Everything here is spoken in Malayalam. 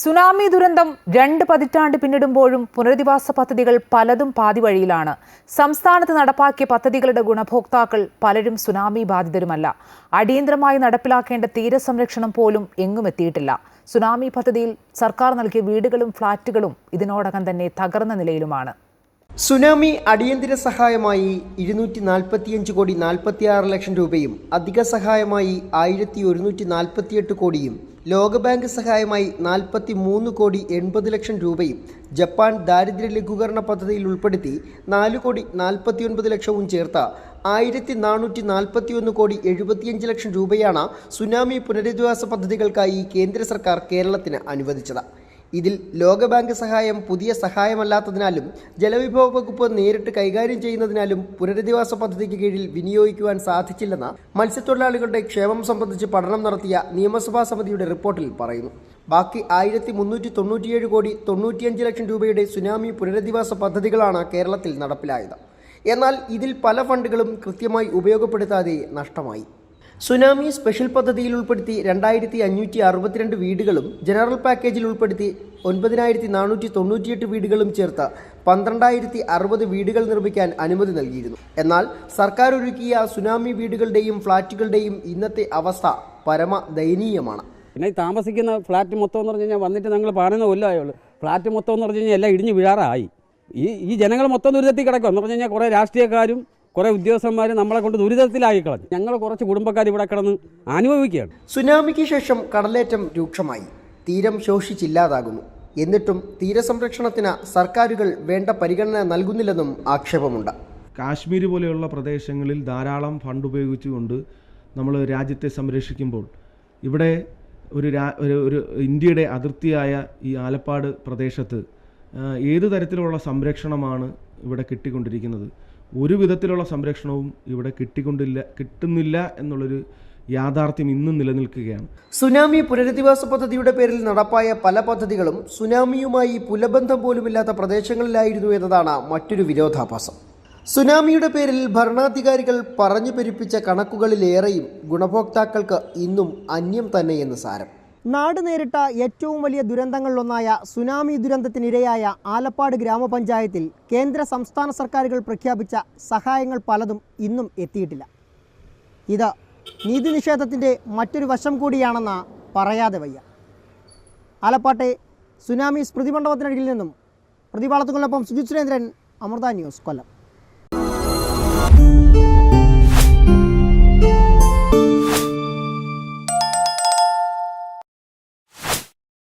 സുനാമി ദുരന്തം രണ്ട് പതിറ്റാണ്ട് പിന്നിടുമ്പോഴും പുനരധിവാസ പദ്ധതികൾ പലതും പാതിവഴിയിലാണ് സംസ്ഥാനത്ത് നടപ്പാക്കിയ പദ്ധതികളുടെ ഗുണഭോക്താക്കൾ പലരും സുനാമി ബാധിതരുമല്ല. അടിയന്തരമായി നടപ്പിലാക്കേണ്ട തീരസംരക്ഷണം പോലും എങ്ങും എത്തിയിട്ടില്ല. സുനാമി പദ്ധതിയിൽ സർക്കാർ നൽകിയ വീടുകളും ഫ്ളാറ്റുകളും ഇതിനോടകം തന്നെ തകർന്ന നിലയിലുമാണ്. സുനാമി അടിയന്തര സഹായമായി ഇരുന്നൂറ്റി നാൽപ്പത്തിയഞ്ച് കോടി നാൽപ്പത്തിയാറ് ലക്ഷം രൂപയും അധിക സഹായമായി ആയിരത്തി ഒരുന്നൂറ്റി നാൽപ്പത്തിയെട്ട് കോടിയും ലോകബാങ്ക് സഹായമായി നാൽപ്പത്തി മൂന്ന് കോടി എൺപത് ലക്ഷം രൂപയും ജപ്പാൻ ദാരിദ്ര്യ ലഘൂകരണ പദ്ധതിയിൽ ഉൾപ്പെടുത്തി നാല് കോടി നാൽപ്പത്തിയൊൻപത് ലക്ഷവും ചേർത്ത ആയിരത്തി നാനൂറ്റി നാൽപ്പത്തിയൊന്ന് കോടി എഴുപത്തിയഞ്ച് ലക്ഷം രൂപയാണ് സുനാമി പുനരധിവാസ പദ്ധതികൾക്കായി കേന്ദ്ര സർക്കാർ കേരളത്തിന് അനുവദിച്ചത്. ഇതിൽ ലോകബാങ്ക് സഹായം പുതിയ സഹായമല്ലാത്തതിനാലും ജലവിഭവ വകുപ്പ് നേരിട്ട് കൈകാര്യം ചെയ്യുന്നതിനാലും പുനരധിവാസ പദ്ധതിക്ക് കീഴിൽ വിനിയോഗിക്കുവാൻ സാധിച്ചില്ലെന്ന മത്സ്യത്തൊഴിലാളികളുടെ ക്ഷേമം സംബന്ധിച്ച് പഠനം നടത്തിയ നിയമസഭാ സമിതിയുടെ റിപ്പോർട്ടിൽ പറയുന്നു. ബാക്കി ആയിരത്തി മുന്നൂറ്റി തൊണ്ണൂറ്റിയേഴ് കോടി തൊണ്ണൂറ്റിയഞ്ച് ലക്ഷം രൂപയുടെ സുനാമി പുനരധിവാസ പദ്ധതികളാണ് കേരളത്തിൽ നടപ്പിലായത്. എന്നാൽ ഇതിൽ പല ഫണ്ടുകളും കൃത്യമായി ഉപയോഗപ്പെടുത്താതെ നഷ്ടമായി. സുനാമി സ്പെഷ്യൽ പദ്ധതിയിൽ ഉൾപ്പെടുത്തി രണ്ടായിരത്തി അഞ്ഞൂറ്റി അറുപത്തിരണ്ട് വീടുകളും ജനറൽ പാക്കേജിൽ ഉൾപ്പെടുത്തി ഒൻപതിനായിരത്തി നാനൂറ്റി തൊണ്ണൂറ്റിയെട്ട് വീടുകളും ചേർത്ത പന്ത്രണ്ടായിരത്തി അറുപത് വീടുകൾ നിർമ്മിക്കാൻ അനുമതി നൽകിയിരുന്നു. എന്നാൽ സർക്കാർ ഒരുക്കിയ സുനാമി വീടുകളുടെയും ഫ്ളാറ്റുകളുടെയും ഇന്നത്തെ അവസ്ഥ പരമ ദയനീയമാണ് പിന്നെ താമസിക്കുന്ന ഫ്ലാറ്റ് മൊത്തം എന്ന് പറഞ്ഞു കഴിഞ്ഞാൽ വന്നിട്ട് ഞങ്ങൾ പതിനൊന്ന് കൊല്ലമായുള്ളൂ ഫ്ലാറ്റ് മൊത്തം എന്ന് പറഞ്ഞു കഴിഞ്ഞാൽ എല്ലാം ഇടിഞ്ഞ് വീഴാറായി. ഈ ഈ ജനങ്ങൾ മൊത്തം ദുരിതത്തിൽ കിടക്കും. എന്ന് പറഞ്ഞു കഴിഞ്ഞാൽ കുറേ രാഷ്ട്രീയക്കാരും കുറേ ഉദ്യോഗസ്ഥന്മാർ നമ്മളെ കൊണ്ട് ദുരിതത്തിലാക്കി കളഞ്ഞു ഞങ്ങൾ കുറച്ച് കുടുംബക്കാർ ഇവിടെ കിടന്ന് അനുഭവിക്കുകയാണ്. സുനാമിക്ക് ശേഷം കടലേറ്റം രൂക്ഷമായി. തീരം ശോഷിച്ചില്ലാതാകുന്നു. എന്നിട്ടും തീരസംരക്ഷണത്തിന് സർക്കാരുകൾ വേണ്ട പരിഗണന നൽകുന്നില്ലെന്നും ആക്ഷേപമുണ്ട്. കാശ്മീർ പോലെയുള്ള പ്രദേശങ്ങളിൽ ധാരാളം ഫണ്ട് ഉപയോഗിച്ചുകൊണ്ട് നമ്മൾ രാജ്യത്തെ സംരക്ഷിക്കുമ്പോൾ ഇവിടെ ഒരു രാ ഒരു ഒരു ഇന്ത്യയുടെ അതിർത്തിയായ ഈ ആലപ്പാട് പ്രദേശത്ത് ഏത് തരത്തിലുള്ള സംരക്ഷണമാണ് ഇവിടെ കിട്ടിക്കൊണ്ടിരിക്കുന്നത്? ഒരു വിധത്തിലുള്ള സംരക്ഷണവും ഇവിടെ കിട്ടിക്കൊണ്ടില്ല കിട്ടുന്നില്ല എന്നുള്ളൊരു യാഥാർത്ഥ്യം ഇന്നും നിലനിൽക്കുകയാണ്. സുനാമി പുനരധിവാസ പദ്ധതിയുടെ പേരിൽ നടപ്പായ പല പദ്ധതികളും സുനാമിയുമായി പുലബന്ധം പോലുമില്ലാത്ത പ്രദേശങ്ങളിലായിരുന്നു എന്നതാണ് മറ്റൊരു വിരോധാഭാസം. സുനാമിയുടെ പേരിൽ ഭരണാധികാരികൾ പറഞ്ഞു പെരുപ്പിച്ച കണക്കുകളിലേറെയും ഗുണഭോക്താക്കൾക്ക് ഇന്നും അന്യം തന്നെയെന്ന് സാരം. നാട് നേരിട്ട ഏറ്റവും വലിയ ദുരന്തങ്ങളിലൊന്നായ സുനാമി ദുരന്തത്തിനിരയായ ആലപ്പാട് ഗ്രാമപഞ്ചായത്തിൽ കേന്ദ്ര സംസ്ഥാന സർക്കാരുകൾ പ്രഖ്യാപിച്ച സഹായങ്ങൾ പലതും ഇന്നും എത്തിയിട്ടില്ല. ഇത് നീതി നിഷേധത്തിന്റെ മറ്റൊരു വശം കൂടിയാണെന്ന് പറയാതെ വയ്യ. ആലപ്പാട്ടെ സുനാമി സ്മൃതി മണ്ഡപത്തിനടിയിൽ നിന്നും പ്രതിപാളത്തുകൊണ്ടൊപ്പം സുജിത് സുരേന്ദ്രൻ അമൃത ന്യൂസ് കൊല്ലം.